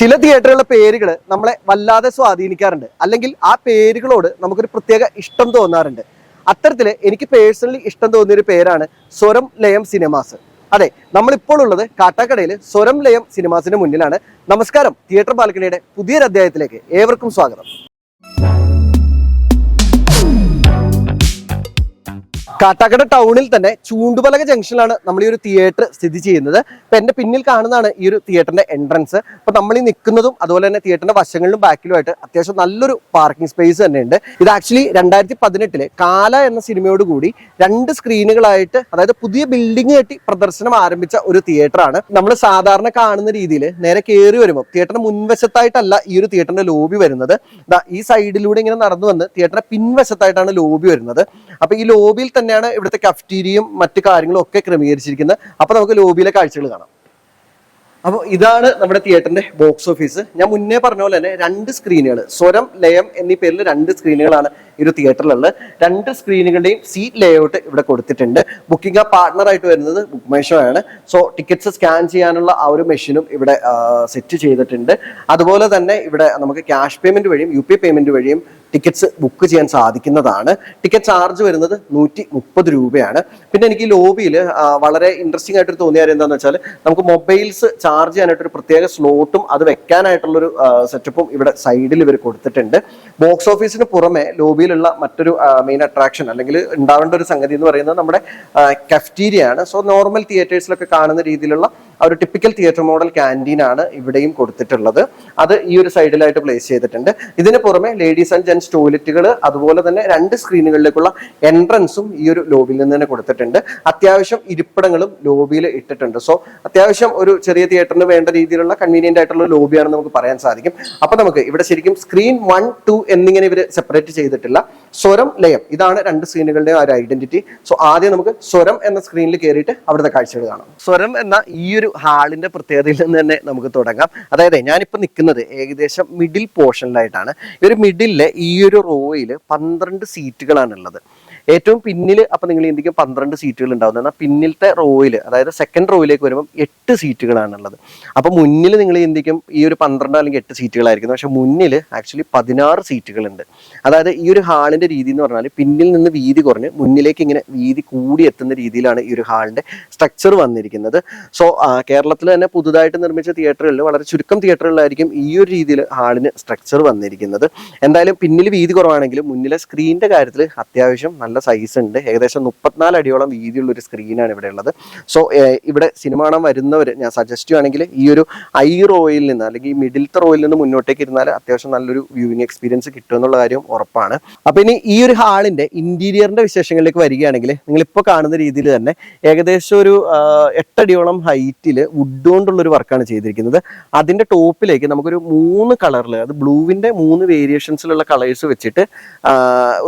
ചില തിയേറ്ററുകളുടെ പേരുകൾ നമ്മളെ വല്ലാതെ സ്വാധീനിക്കാറുണ്ട്. അല്ലെങ്കിൽ ആ പേരുകളോട് നമുക്കൊരു പ്രത്യേക ഇഷ്ടം തോന്നാറുണ്ട്. അത്തരത്തിൽ എനിക്ക് പേഴ്സണലി ഇഷ്ടം തോന്നിയൊരു പേരാണ് സ്വരം ലയം സിനിമാസ് അതെ നമ്മളിപ്പോൾ ഉള്ളത് കാട്ടാക്കടയിൽ സ്വരം ലയം സിനിമാസിന് മുന്നിലാണ്. നമസ്കാരം തിയേറ്റർ ബാൽക്കണിയുടെ പുതിയൊരു അധ്യായത്തിലേക്ക് ഏവർക്കും സ്വാഗതം. കാട്ടാക്കട ടൗണിൽ തന്നെ ചൂണ്ടുപലക ജംഗ്ഷനിലാണ് നമ്മൾ ഈ ഒരു തിയേറ്റർ സ്ഥിതി ചെയ്യുന്നത്. അപ്പൊ എന്റെ പിന്നിൽ കാണുന്നതാണ് ഈ ഒരു തിയേറ്ററിന്റെ എൻട്രൻസ് അപ്പൊ നമ്മൾ ഈ നിൽക്കുന്നതും അതുപോലെ തന്നെ തിയേറ്ററിന്റെ വശങ്ങളിലും ബാക്കിലുമായിട്ട് അത്യാവശ്യം നല്ലൊരു പാർക്കിംഗ് സ്പേസ് തന്നെയുണ്ട്. ഇത് ആക്ച്വലി രണ്ടായിരത്തി പതിനെട്ടിൽ കാല എന്ന സിനിമയോട് കൂടി രണ്ട് സ്ക്രീനുകളായിട്ട് അതായത് പുതിയ ബിൽഡിംഗ് കെട്ടി പ്രദർശനം ആരംഭിച്ച ഒരു തിയേറ്റർ ആണ്. നമ്മൾ സാധാരണ കാണുന്ന രീതിയിൽ നേരെ കയറി വരുമ്പോൾ തിയേറ്ററിന്റെ മുൻവശത്തായിട്ടല്ല ഈ ഒരു തിയേറ്ററിന്റെ ലോബി വരുന്നത്. ഈ സൈഡിലൂടെ ഇങ്ങനെ നടന്നു വന്ന് തിയേറ്ററിന്റെ പിൻവശത്തായിട്ടാണ് ലോബി വരുന്നത്. അപ്പൊ ഈ ലോബിയിൽ തന്നെയാണ് ഇവിടുത്തെ കഫ്റ്റീരിയും മറ്റു കാര്യങ്ങളും ഒക്കെ ക്രമീകരിച്ചിരിക്കുന്നത്. അപ്പൊ നമുക്ക് ലോബിയിലെ കാഴ്ചകൾ കാണാം. അപ്പോൾ ഇതാണ് നമ്മുടെ തിയേറ്ററിന്റെ ബോക്സ് ഓഫീസ് ഞാൻ മുന്നേ പറഞ്ഞ പോലെ തന്നെ രണ്ട് സ്ക്രീനുകൾ സ്വരം ലയം എന്നീ പേരിൽ രണ്ട് സ്ക്രീനുകളാണ് ഈ ഒരു തിയേറ്ററിലുള്ളത്. രണ്ട് സ്ക്രീനുകളുടെയും സീറ്റ് ലേഔട്ട് ഇവിടെ കൊടുത്തിട്ടുണ്ട്. ബുക്കിംഗ് ആ പാർട്ണർ ആയിട്ട് വരുന്നത് ബുക്ക് മൈഷോ ആണ് സോ ടിക്കറ്റ്സ് സ്കാൻ ചെയ്യാനുള്ള ആ ഒരു മെഷീനും ഇവിടെ സെറ്റ് ചെയ്തിട്ടുണ്ട്. അതുപോലെ തന്നെ ഇവിടെ നമുക്ക് ക്യാഷ് പേയ്മെന്റ് വഴിയും യു പി പേയ്മെന്റ് വഴിയും ടിക്കറ്റ്സ് ബുക്ക് ചെയ്യാൻ സാധിക്കുന്നതാണ്. ടിക്കറ്റ് ചാർജ് വരുന്നത് നൂറ്റി മുപ്പത് രൂപയാണ്. പിന്നെ എനിക്ക് ലോബിയിൽ വളരെ ഇൻട്രസ്റ്റിംഗ് ആയിട്ട് തോന്നിയ കാര്യം എന്താണെന്ന് വെച്ചാൽ നമുക്ക് മൊബൈൽസ് ചാർജ് ചെയ്യാനായിട്ട് ഒരു പ്രത്യേക സ്ലോട്ടും അത് വെക്കാനായിട്ടുള്ളൊരു സെറ്റപ്പും ഇവിടെ സൈഡിൽ ഇവർ കൊടുത്തിട്ടുണ്ട്. ബോക്സ് ഓഫീസിന് പുറമെ ലോബിയിലുള്ള മറ്റൊരു മെയിൻ അട്രാക്ഷൻ അല്ലെങ്കിൽ ഉണ്ടാവേണ്ട ഒരു സംഗതി എന്ന് പറയുന്നത് നമ്മുടെ കഫ്റ്റീരിയ ആണ്. സോ നോർമൽ തിയേറ്റേഴ്സിലൊക്കെ കാണുന്ന രീതിയിലുള്ള ആ ഒരു ടിപ്പിക്കൽ തിയേറ്റർ മോഡൽ ക്യാന്റീൻ ആണ് ഇവിടെയും കൊടുത്തിട്ടുള്ളത്. അത് ഈ ഒരു സൈഡിലായിട്ട് പ്ലേസ് ചെയ്തിട്ടുണ്ട്. ഇതിന് പുറമെ ലേഡീസ് ആൻഡ് ജെൻസ് ടോയ്ലറ്റുകൾ അതുപോലെ തന്നെ രണ്ട് സ്ക്രീനുകളിലേക്കുള്ള എൻട്രൻസും ഈ ഒരു ലോബിയിൽ നിന്ന് തന്നെ കൊടുത്തിട്ടുണ്ട്. അത്യാവശ്യം ഇരിപ്പിടങ്ങളും ലോബിയിൽ ഇട്ടിട്ടുണ്ട്. സോ അത്യാവശ്യം ഒരു ചെറിയ തിയേറ്ററിന് വേണ്ട രീതിയിലുള്ള കൺവീനിയന്റ് ആയിട്ടുള്ള ലോബിയാണെന്ന് നമുക്ക് പറയാൻ സാധിക്കും. അപ്പൊ നമുക്ക് ഇവിടെ ശരിക്കും സ്ക്രീൻ വൺ ടു എന്നിങ്ങനെ ഇവർ സെപ്പറേറ്റ് ചെയ്തിട്ടില്ല. സ്വരം ലയം. ഇതാണ് രണ്ട് സ്ക്രീനുകളുടെ ഒരു ഐഡന്റിറ്റി സോ ആദ്യം നമുക്ക് സ്വരം എന്ന സ്ക്രീനിൽ കയറിയിട്ട് അവിടുത്തെ കാഴ്ചകൾ കാണാം. സ്വരം എന്ന ഈ ഒരു ഹാളിന്റെ പ്രത്യേകതയിൽ നിന്ന് തന്നെ നമുക്ക് തുടങ്ങാം. അതായത് ഞാനിപ്പോൾ നിൽക്കുന്നത് ഏകദേശം മിഡിൽ പോർഷനിലായിട്ടാണ് ഈ ഒരു മിഡിലെ ഈ ഒരു റോയിൽ പന്ത്രണ്ട് സീറ്റുകളാണ് ഉള്ളത്. ഏറ്റവും പിന്നിൽ അപ്പൊ നിങ്ങൾ ചിന്തിക്കും പന്ത്രണ്ട് സീറ്റുകൾ ഉണ്ടാവുന്നത്. എന്നാൽ പിന്നിലത്തെ റോയിൽ അതായത് സെക്കൻഡ് റോയിലേക്ക് വരുമ്പോൾ എട്ട് സീറ്റുകളാണ് ഉള്ളത് അപ്പൊ മുന്നിൽ നിങ്ങൾ ചിന്തിക്കും ഈ ഒരു പന്ത്രണ്ട് അല്ലെങ്കിൽ എട്ട് സീറ്റുകളായിരിക്കും പക്ഷെ മുന്നിൽ ആക്ച്വലി പതിനാറ് സീറ്റുകളുണ്ട് അതായത് ഈ ഒരു ഹാളിന്റെ രീതി എന്ന് പറഞ്ഞാൽ പിന്നിൽ നിന്ന് വീതി കുറഞ്ഞ് മുന്നിലേക്ക് ഇങ്ങനെ വീതി കൂടി എത്തുന്ന രീതിയിലാണ് ഈ ഒരു ഹാളിന്റെ സ്ട്രക്ചർ വന്നിരിക്കുന്നത്. സോ കേരളത്തിൽ തന്നെ പുതുതായിട്ട് നിർമ്മിച്ച തിയേറ്ററുകളിൽ വളരെ ചുരുക്കം തിയേറ്ററുകളിലായിരിക്കും ഈ ഒരു രീതിയിൽ ഹാളിന് സ്ട്രക്ചർ വന്നിരിക്കുന്നത്. എന്തായാലും പിന്നിൽ വീതി കുറവാണെങ്കിലും മുന്നിലെ സ്ക്രീനിന്റെ കാര്യത്തിൽ അത്യാവശ്യം സൈസ് ഉണ്ട്. ഏകദേശം മുപ്പത്തിനാല് അടിയോളം വീതിയുള്ള ഒരു സ്ക്രീനാണ് ഇവിടെ ഉള്ളത്. സോ ഇവിടെ സിനിമ കാണാൻ വരുന്നവർ ഞാൻ സജസ്റ്റ് ചെയ്യുകയാണെങ്കിൽ ഈ ഒരു ഐ റോയിൽ നിന്ന് അല്ലെങ്കിൽ ഈ മിഡിൽ റോയിൽ നിന്ന് മുന്നോട്ടേക്ക് ഇരുന്നാൽ അത്യാവശ്യം നല്ലൊരു വ്യൂവിങ് എക്സ്പീരിയൻസ് കിട്ടും എന്നുള്ള കാര്യം ഉറപ്പാണ്. അപ്പൊ ഇനി ഈ ഒരു ഹാളിന്റെ ഇന്റീരിയറിന്റെ വിശേഷങ്ങളിലേക്ക് വരികയാണെങ്കിൽ നിങ്ങൾ ഇപ്പോൾ കാണുന്ന രീതിയിൽ തന്നെ ഏകദേശം ഒരു എട്ടടിയോളം ഹൈറ്റിൽ വുഡ് കൊണ്ടുള്ള ഒരു വർക്കാണ് ചെയ്തിരിക്കുന്നത്. അതിന്റെ ടോപ്പിലേക്ക് നമുക്കൊരു മൂന്ന് കളറിൽ അത് ബ്ലൂവിന്റെ മൂന്ന് വേരിയേഷൻസിലുള്ള കളേഴ്സ് വെച്ചിട്ട്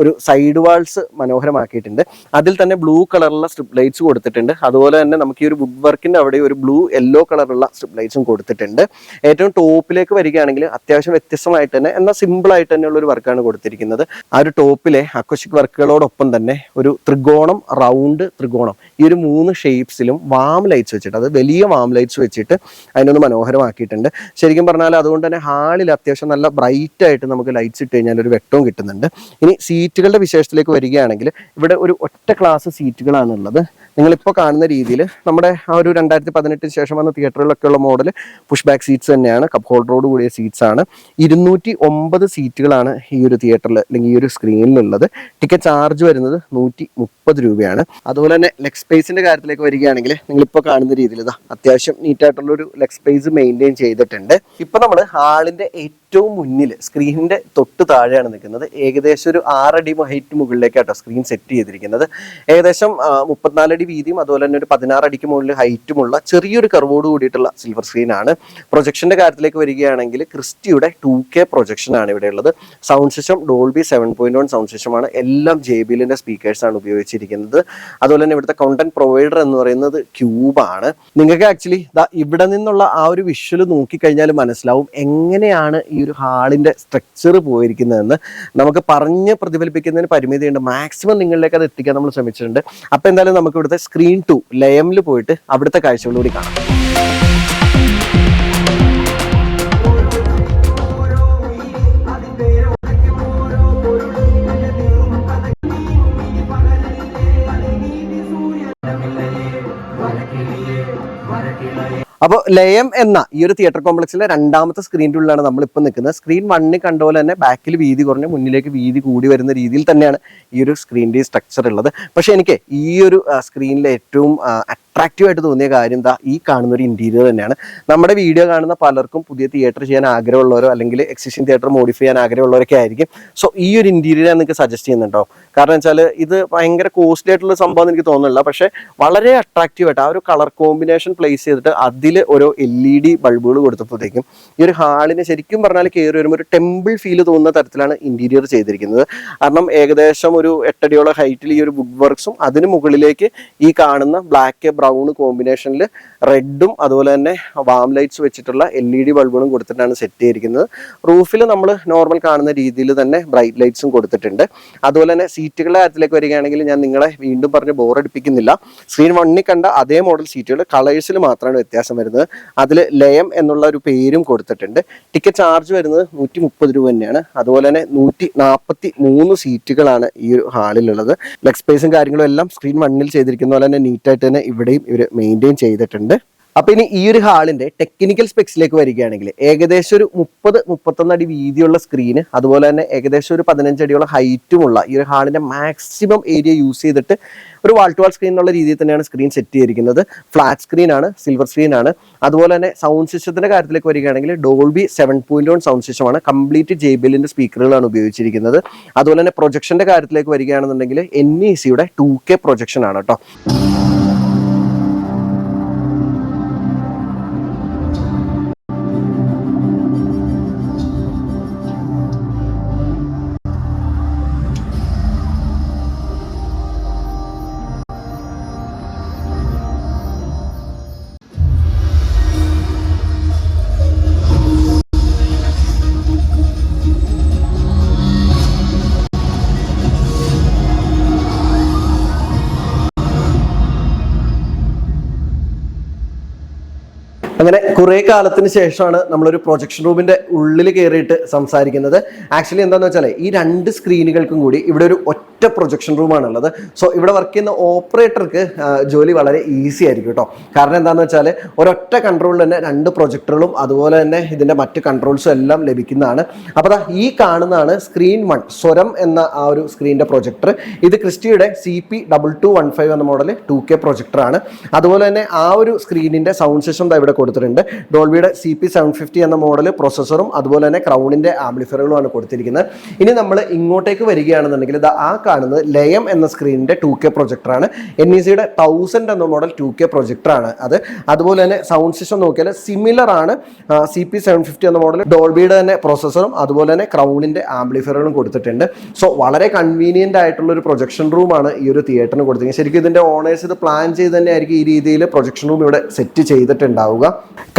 ഒരു സൈഡ് വാൾസ് മനോഹരമാക്കിയിട്ടുണ്ട്. അതിൽ തന്നെ ബ്ലൂ കളറുള്ള സ്ട്രിപ്പ് ലൈറ്റ്സ് കൊടുത്തിട്ടുണ്ട്. അതുപോലെ തന്നെ നമുക്ക് ഈ ഒരു വുഡ് വർക്കിന്റെ അവിടെ ഒരു ബ്ലൂ യെല്ലോ കളറുള്ള സ്ട്രിപ്പ് ലൈറ്റ്സും കൊടുത്തിട്ടുണ്ട്. ഏറ്റവും ടോപ്പിലേക്ക് വരികയാണെങ്കിൽ അത്യാവശ്യം വ്യത്യസ്തമായിട്ട് തന്നെ എന്നാൽ സിമ്പിൾ ആയിട്ട് തന്നെയുള്ള ഒരു വർക്കാണ് കൊടുത്തിരിക്കുന്നത്. ആ ഒരു ടോപ്പിലെ അക്വഷിക് വർക്കുകളോടൊപ്പം തന്നെ ഒരു ത്രികോണം റൗണ്ട് ത്രികോണം ഈ ഒരു മൂന്ന് ഷേപ്സിലും വാം ലൈറ്റ്സ് വെച്ചിട്ട് അത് വലിയ വാം ലൈറ്റ്സ് വെച്ചിട്ട് അതിനൊന്ന് മനോഹരമാക്കിയിട്ടുണ്ട്. ശരിക്കും പറഞ്ഞാൽ അതുകൊണ്ട് തന്നെ ഹാളിൽ അത്യാവശ്യം നല്ല ബ്രൈറ്റ് ആയിട്ട് നമുക്ക് ലൈറ്റ്സ് ഇട്ട് കഴിഞ്ഞാൽ ഒരു വെട്ടവും കിട്ടുന്നുണ്ട്. ഇനി സീറ്റുകളുടെ വിശേഷത്തിലേക്ക് വരികയാണെങ്കിൽ ഇവിടെ ഒരു ഒറ്റ ക്ലാസ് സീറ്റുകളാണുള്ളത് നിങ്ങളിപ്പോൾ കാണുന്ന രീതിയിൽ നമ്മുടെ ആ ഒരു രണ്ടായിരത്തി പതിനെട്ടിന് ശേഷം വന്ന തിയേറ്ററുകളിലൊക്കെയുള്ള മോഡൽ പുഷ് ബാക്ക് സീറ്റ്സ് തന്നെയാണ്. കപ്പ് ഹോൾഡറോട് കൂടിയ സീറ്റ്സ് ആണ്. ഇരുന്നൂറ്റി ഒമ്പത് സീറ്റുകളാണ് ഈ ഒരു തിയേറ്ററിൽ അല്ലെങ്കിൽ ഈ ഒരു സ്ക്രീനിലുള്ളത് ടിക്കറ്റ് ചാർജ് വരുന്നത് നൂറ്റി മുപ്പത് രൂപയാണ്. അതുപോലെ തന്നെ ലെഗ് സ്പേസിന്റെ കാര്യത്തിലേക്ക് വരികയാണെങ്കിൽ നിങ്ങളിപ്പോൾ കാണുന്ന രീതിയിൽ ഇതാ അത്യാവശ്യം നീറ്റായിട്ടുള്ളൊരു ലെഗ് സ്പേസ് മെയിന്റെയിൻ ചെയ്തിട്ടുണ്ട്. ഇപ്പോൾ നമ്മൾ ഹാളിന്റെ ഏറ്റവും മുന്നിൽ സ്ക്രീനിന്റെ തൊട്ട് താഴെയാണ് നിൽക്കുന്നത്. ഏകദേശം ഒരു ആറടി ഹൈറ്റ് മുകളിലേക്കാട്ടോ സ്ക്രീൻ സെറ്റ് ചെയ്തിരിക്കുന്നത്. ഏകദേശം മുപ്പത്തിനാലടി വീതിയും അതുപോലെ തന്നെ ഒരു പതിനാറടിക്ക് മുകളിൽ ഹൈറ്റുമുള്ള ചെറിയൊരു കർവോട് കൂടിയിട്ടുള്ള സിൽവർ സ്ക്രീനാണ് പ്രൊജക്ഷന്റെ കാര്യത്തിലേക്ക് വരികയാണെങ്കിൽ ക്രിസ്റ്റിയുടെ ടു കെ പ്രൊജക്ഷൻ ആണ് ഇവിടെ ഉള്ളത് sound system Dolby seven point one sound സിസ്റ്റമാണ് എല്ലാം ജെ ബി എല്ലിന്റെ ആണ് ഉപയോഗിച്ചിരിക്കുന്നത്. അതുപോലെ തന്നെ ഇവിടുത്തെ കണ്ടന്റ് പ്രൊവൈഡർ എന്ന് പറയുന്നത് ക്യൂബാണ് നിങ്ങൾക്ക് ആക്ച്വലി ഇവിടെ നിന്നുള്ള ആ ഒരു വിഷ്വൽ നോക്കിക്കഴിഞ്ഞാൽ മനസ്സിലാവും എങ്ങനെയാണ് ഈ ഒരു ഹാളിന്റെ സ്ട്രക്ചർ പോയിരിക്കുന്നതെന്ന് നമുക്ക് പറഞ്ഞ് പ്രതിഫലിപ്പിക്കുന്നതിന് പരിമിതിയുണ്ട്. മാക്സിമം നിങ്ങളിലേക്ക് അത് എത്തിക്കാൻ നമ്മൾ ശ്രമിച്ചിട്ടുണ്ട്. അപ്പോൾ എന്തായാലും നമുക്ക് ഇവിടുത്തെ സ്ക്രീൻ ടു ലയമിൽ പോയിട്ട് അവിടുത്തെ കാഴ്ചകളൂടി കാണാം. വരക്കിളിയേ വരക്കിളയേ അപ്പോൾ ലയം എന്ന ഈ ഒരു തിയേറ്റർ കോംപ്ലക്സിലെ രണ്ടാമത്തെ സ്ക്രീനിന്റെ ഉള്ളിലാണ് നമ്മളിപ്പോൾ നിൽക്കുന്നത്. സ്ക്രീൻ വണ്ണിൽ കണ്ട പോലെ തന്നെ ബാക്കിൽ വീതി കുറഞ്ഞ് മുന്നിലേക്ക് വീതി കൂടി വരുന്ന രീതിയിൽ തന്നെയാണ് ഈ ഒരു സ്ക്രീനിന്റെ സ്ട്രക്ചർ ഉള്ളത്. പക്ഷേ എനിക്ക് ഈ ഒരു സ്ക്രീനിലെ ഏറ്റവും അട്രാക്റ്റീവ് ആയിട്ട് തോന്നിയ കാര്യം എന്താ ഈ കാണുന്ന ഒരു ഇന്റീരിയർ തന്നെയാണ്. നമ്മുടെ വീഡിയോ കാണുന്ന പലർക്കും പുതിയ തിയേറ്റർ ചെയ്യാൻ ആഗ്രഹമുള്ളവരോ അല്ലെങ്കിൽ എക്സിസ്റ്റിംഗ് തിയേറ്റർ മോഡിഫൈ ചെയ്യാൻ ആഗ്രഹമുള്ളവരൊക്കെ ആയിരിക്കും. സോ ഈ ഒരു ഇന്റീരിയർ ഞാൻ നിങ്ങൾക്ക് സജസ്റ്റ് ചെയ്യുന്നുണ്ടോ? കാരണം വെച്ചാൽ ഇത് ഭയങ്കര കോസ്റ്റ്ലി ആയിട്ടുള്ള സംഭവം എനിക്ക് തോന്നുന്നില്ല. പക്ഷേ വളരെ അട്രാക്റ്റീവ് ആയിട്ട് ആ ഒരു കളർ കോമ്പിനേഷൻ പ്ലേസ് ചെയ്തിട്ട് അതിൽ ഓരോ എൽ ഇ ഡി ബൾബുകൾ കൊടുത്തപ്പോഴത്തേക്കും ഈ ഒരു ഹാളിന് ശരിക്കും പറഞ്ഞാൽ കയറി വരുമ്പോൾ ഒരു ടെമ്പിൾ ഫീൽ തോന്നുന്ന തരത്തിലാണ് ഇന്റീരിയർ ചെയ്തിരിക്കുന്നത്. കാരണം ഏകദേശം ഒരു എട്ടടിയോളം ഹൈറ്റിൽ ഈ ഒരു വുഡ് വർക്ക്സും അതിന് മുകളിലേക്ക് ഈ കാണുന്ന ബ്ലാക്ക് ബ്രൗൺ കോമ്പിനേഷനിൽ റെഡും അതുപോലെ തന്നെ വാം ലൈറ്റ്സ് വെച്ചിട്ടുള്ള എൽ ഇ ഡി ബൾബുകളും കൊടുത്തിട്ടാണ് സെറ്റ് ചെയ്തിരിക്കുന്നത്. റൂഫിൽ നമ്മൾ നോർമൽ കാണുന്ന രീതിയിൽ തന്നെ ബ്രൈറ്റ് ലൈറ്റ്സും കൊടുത്തിട്ടുണ്ട്. അതുപോലെ തന്നെ സീറ്റുകളുടെ കാര്യത്തിലേക്ക് വരികയാണെങ്കിൽ ഞാൻ നിങ്ങളെ വീണ്ടും പറഞ്ഞ് ബോറടിപ്പിക്കുന്നില്ല സ്ക്രീൻ വണ്ണിൽ കണ്ട അതേ മോഡൽ സീറ്റുകൾ കളേഴ്സിൽ മാത്രമാണ് വ്യത്യാസം വരുന്നത്. അതിൽ ലയം എന്നുള്ള ഒരു പേരും കൊടുത്തിട്ടുണ്ട്. ടിക്കറ്റ് ചാർജ് വരുന്നത് നൂറ്റി മുപ്പത് രൂപ തന്നെയാണ്. അതുപോലെ തന്നെ നൂറ്റി നാൽപ്പത്തി മൂന്ന് സീറ്റുകളാണ് ഈ ഒരു ഹാളിലുള്ളത്. ലെഗ് സ്പേസും കാര്യങ്ങളും എല്ലാം സ്ക്രീൻ വണ്ണിൽ ചെയ്തിരിക്കുന്ന പോലെ തന്നെ നീറ്റായിട്ട് തന്നെ ഇവിടെയും ഇവർ മെയിന്റെയിൻ ചെയ്തിട്ടുണ്ട്. അപ്പോൾ ഇനി ഈ ഒരു ഹാളിന്റെ ടെക്നിക്കൽ സ്പെക്സിലേക്ക് വരികയാണെങ്കിൽ ഏകദേശം ഒരു മുപ്പത് മുപ്പത്തൊന്ന് അടി വീതിയുള്ള സ്ക്രീന് അതുപോലെ തന്നെ ഏകദേശം ഒരു പതിനഞ്ചടിയുള്ള ഹൈറ്റുമുള്ള ഈ ഒരു ഹാളിന്റെ മാക്സിമം ഏരിയ യൂസ് ചെയ്തിട്ട് ഒരു വാൾ ടു വാൾ സ്ക്രീൻ എന്നുള്ള രീതിയിൽ തന്നെയാണ് സ്ക്രീൻ സെറ്റ് ചെയ്തിരിക്കുന്നത്. ഫ്ലാറ്റ് സ്ക്രീൻ ആണ് സിൽവർ സ്ക്രീൻ ആണ്. അതുപോലെ തന്നെ സൗണ്ട് സിസ്റ്റത്തിന്റെ കാര്യത്തിലേക്ക് വരികയാണെങ്കിൽ Dolby seven point one sound സിസ്റ്റമാണ് കംപ്ലീറ്റ് ജെ ബി സ്പീക്കറുകളാണ് ഉപയോഗിച്ചിരിക്കുന്നത്. അതുപോലെ തന്നെ പ്രൊജക്ഷന്റെ കാര്യത്തിലേക്ക് വരികയാണെന്നുണ്ടെങ്കിൽ എൻ ഇ സിയുടെ ടു കെ പ്രൊജക്ഷൻ ആണ് കേട്ടോ. അങ്ങനെ കുറെ കാലത്തിന് ശേഷമാണ് നമ്മളൊരു പ്രൊജക്ഷൻ റൂമിന്റെ ഉള്ളിൽ കയറിയിട്ട് സംസാരിക്കുന്നത്. ആക്ച്വലി എന്താണെന്ന് വെച്ചാൽ ഈ രണ്ട് സ്ക്രീനുകൾക്കും കൂടി ഇവിടെ ഒരു ഒറ്റ പ്രൊജക്ഷൻ റൂമാണ് ഉള്ളത് സോ ഇവിടെ വർക്ക് ചെയ്യുന്ന ഓപ്പറേറ്റർക്ക് ജോലി വളരെ ഈസി ആയിരിക്കും കേട്ടോ. കാരണം എന്താണെന്ന് വെച്ചാൽ ഒരൊറ്റ കൺട്രോളിൽ തന്നെ രണ്ട് പ്രൊജക്ടറുകളും അതുപോലെ തന്നെ ഇതിന്റെ മറ്റ് കൺട്രോൾസും എല്ലാം ലഭിക്കുന്നതാണ്. അപ്പോൾ ഈ കാണുന്നതാണ് സ്ക്രീൻ വൺ സ്വരം എന്ന ആ ഒരു സ്ക്രീനിന്റെ പ്രൊജക്ടർ ഇത് ക്രിസ്റ്റിയുടെ C P double two one five എന്ന മോഡൽ ടു കെ പ്രൊജക്ടറാണ് അതുപോലെ തന്നെ ആ ഒരു സ്ക്രീനിന്റെ സൗണ്ട് സിസ്റ്റം ഇവിടെ കൊടുത്തിട്ടുണ്ട്. ഡോൾബിയുടെ സി പി സെവൻ ഫിഫ്റ്റി എന്ന മോഡൽ പ്രൊസസ്സറും അതുപോലെ തന്നെ ക്രൗണിന്റെ ആംപ്ലിഫയറുകളുമാണ് കൊടുത്തിരിക്കുന്നത്. ഇനി നമ്മൾ ഇങ്ങോട്ടേക്ക് വരികയാണെന്നുണ്ടെങ്കിൽ ഇത് ആ കാണുന്നത് ലയം എന്ന സ്ക്രീനിന്റെ ടു കെ പ്രൊജക്ടറാണ് എൻ ഇ സിയുടെ തൗസൻഡ് എന്ന മോഡൽ ടു കെ പ്രൊജക്ടറാണ് അത്. അതുപോലെ തന്നെ സൗണ്ട് സിസ്റ്റം നോക്കിയാൽ സിമിലർ ആണ്. സി പി സെവൻ ഫിഫ്റ്റി എന്ന മോഡൽ ഡോൾബിയുടെ തന്നെ പ്രൊസസ്സറും അതുപോലെ തന്നെ ക്രൗണിന്റെ ആംപ്ലിഫയറുകളും കൊടുത്തിട്ടുണ്ട്. സോ വളരെ കൺവീനിയന്റ് ആയിട്ടുള്ള ഒരു പ്രൊജക്ഷൻ റൂമാണ് ഈ ഒരു തിയേറ്ററിന് കൊടുത്തിരിക്കുന്നത്. ശരിക്കും ഇതിന്റെ ഓണേഴ്സ് ഇത് പ്ലാൻ ചെയ്ത് തന്നെ ആയിരിക്കും ഈ രീതിയിൽ പ്രൊജക്ഷൻ റൂം ഇവിടെ സെറ്റ് ചെയ്തിട്ടുണ്ടാവുക.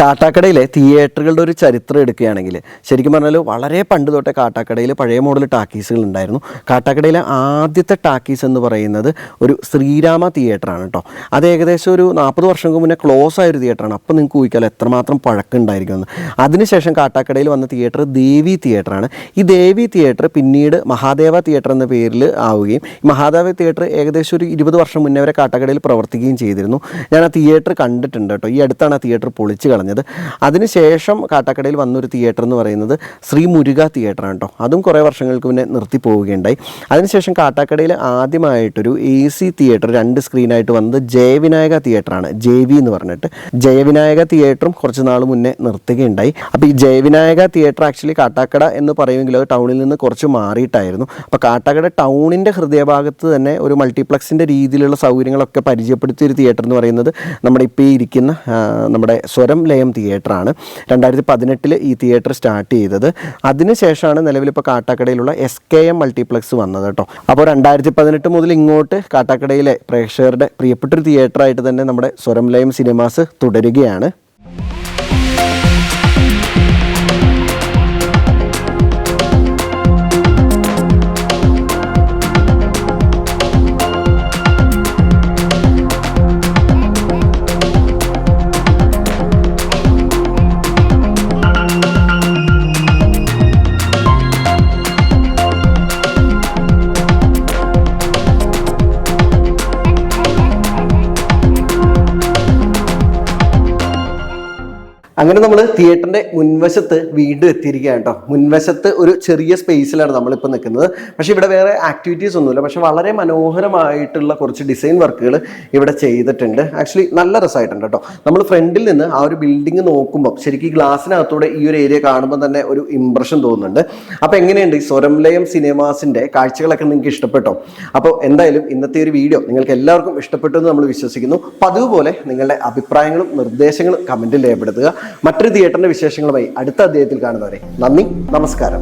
കാട്ടാക്കടയിലെ തിയേറ്ററുകളുടെ ഒരു ചരിത്രം എടുക്കുകയാണെങ്കിൽ ശരിക്കും പറഞ്ഞാൽ വളരെ പണ്ട് തൊട്ടേ കാട്ടാക്കടയിൽ പഴയ മോഡൽ ടാക്കീസുകൾ ഉണ്ടായിരുന്നു. കാട്ടാക്കടയിലെ ആദ്യത്തെ ടാക്കീസ് എന്ന് പറയുന്നത് ഒരു ശ്രീരാമ തിയേറ്ററാണ് കേട്ടോ അത് ഏകദേശം ഒരു നാൽപ്പത് വർഷം മുന്നേ ക്ലോസ് ആയ ഒരു തിയേറ്ററാണ് അപ്പോൾ നിങ്ങൾക്ക് ഊഹിക്കാലോ എത്രമാത്രം പഴക്കം ഉണ്ടായിരിക്കുമെന്ന് അതിനുശേഷം കാട്ടാക്കടയിൽ വന്ന തിയേറ്റർ ദേവി തിയേറ്ററാണ് ഈ ദേവി തിയേറ്റർ പിന്നീട് മഹാദേവ തിയേറ്റർ എന്ന പേരിൽ ആവുകയും മഹാദേവ തിയേറ്റർ ഏകദേശം ഒരു ഇരുപത് വർഷം മുന്നേ വരെ കാട്ടാക്കടയിൽ പ്രവർത്തിക്കുകയും ചെയ്തിരുന്നു. ഞാൻ ആ തിയേറ്റർ കണ്ടിട്ടുണ്ട് കേട്ടോ ഈ അടുത്താണ് ആ തിയേറ്റർ പൊളിച്ചു കളഞ്ഞത്. അതിനുശേഷം കാട്ടാക്കടയിൽ വന്നൊരു തിയേറ്റർ എന്ന് പറയുന്നത് ശ്രീ മുരുക തിയേറ്ററാണ് കേട്ടോ അതും കുറേ വർഷങ്ങൾക്ക് മുന്നേ നിർത്തി പോവുകയുണ്ടായി. അതിനുശേഷം കാട്ടാക്കടയിൽ ആദ്യമായിട്ടൊരു എ സി തിയേറ്റർ രണ്ട് സ്ക്രീനായിട്ട് വന്നത് ജയവിനായക തിയേറ്ററാണ് ജെ വി എന്ന് പറഞ്ഞിട്ട്. ജയവിനായക തിയേറ്ററും കുറച്ച് നാൾ മുന്നേ നിർത്തുകയുണ്ടായി. അപ്പോൾ ഈ ജയവിനായക തിയേറ്റർ ആക്ച്വലി കാട്ടാക്കട എന്ന് പറയുമെങ്കിൽ അത് ടൗണിൽ നിന്ന് കുറച്ച് മാറിയിട്ടായിരുന്നു. അപ്പോൾ കാട്ടാക്കട ടൗണിന്റെ ഹൃദയഭാഗത്ത് തന്നെ ഒരു മൾട്ടിപ്ലക്സിന്റെ രീതിയിലുള്ള സൗകര്യങ്ങളൊക്കെ പരിചയപ്പെടുത്തിയ ഒരു തിയേറ്റർ എന്ന് പറയുന്നത് നമ്മുടെ ഇപ്പോൾ ഇരിക്കുന്ന നമ്മുടെ സ്വരം ലയം തിയേറ്ററാണ് രണ്ടായിരത്തി പതിനെട്ടിൽ ഈ തിയേറ്റർ സ്റ്റാർട്ട് ചെയ്തത്. അതിനുശേഷമാണ് നിലവിലിപ്പോൾ കാട്ടാക്കടയിലുള്ള എസ് കെ എം മൾട്ടിപ്ലക്സ് വന്നത് കേട്ടോ. അപ്പോൾ രണ്ടായിരത്തി പതിനെട്ട് മുതൽ ഇങ്ങോട്ട് കാട്ടാക്കടയിലെ പ്രേക്ഷകരുടെ പ്രിയപ്പെട്ടൊരു തിയേറ്ററായിട്ട് തന്നെ നമ്മുടെ സ്വരം ലയം സിനിമാസ് തുടരുകയാണ്. അങ്ങനെ നമ്മൾ തിയേറ്ററിന്റെ മുൻവശത്ത് വീണ്ടും എത്തിയിരിക്കുകയാണ് കേട്ടോ. മുൻവശത്ത് ഒരു ചെറിയ സ്പേസിലാണ് നമ്മളിപ്പോൾ നിൽക്കുന്നത്. പക്ഷെ ഇവിടെ വേറെ ആക്ടിവിറ്റീസ് ഒന്നുമില്ല. പക്ഷെ വളരെ മനോഹരമായിട്ടുള്ള കുറച്ച് ഡിസൈൻ വർക്കുകൾ ഇവിടെ ചെയ്തിട്ടുണ്ട്. ആക്ച്വലി നല്ല രസമായിട്ടുണ്ട് കേട്ടോ. നമ്മൾ ഫ്രണ്ടിൽ നിന്ന് ആ ഒരു ബിൽഡിംഗ് നോക്കുമ്പോൾ ശരിക്കും ഈ ഗ്ലാസ്സിനകത്തൂടെ ഈ ഒരു ഏരിയ കാണുമ്പോൾ തന്നെ ഒരു ഇമ്പ്രഷൻ തോന്നുന്നുണ്ട്. അപ്പോൾ എങ്ങനെയുണ്ട് ഈ സ്വരംലയം സിനിമാസിന്റെ കാഴ്ചകളൊക്കെ നിങ്ങൾക്ക് ഇഷ്ടപ്പെട്ടോ? അപ്പോൾ എന്തായാലും ഇന്നത്തെ ഒരു വീഡിയോ നിങ്ങൾക്ക് എല്ലാവർക്കും ഇഷ്ടപ്പെട്ടു എന്ന് നമ്മൾ വിശ്വസിക്കുന്നു. പതിവ് പോലെ നിങ്ങളുടെ അഭിപ്രായങ്ങളും നിർദ്ദേശങ്ങളും കമന്റിൽ രേഖപ്പെടുത്തുക. മറ്റൊരു തിയേറ്ററിന്റെ വിശേഷങ്ങളുമായി അടുത്ത അധ്യായത്തിൽ കാണുന്നവരെ. നന്ദി നമസ്കാരം.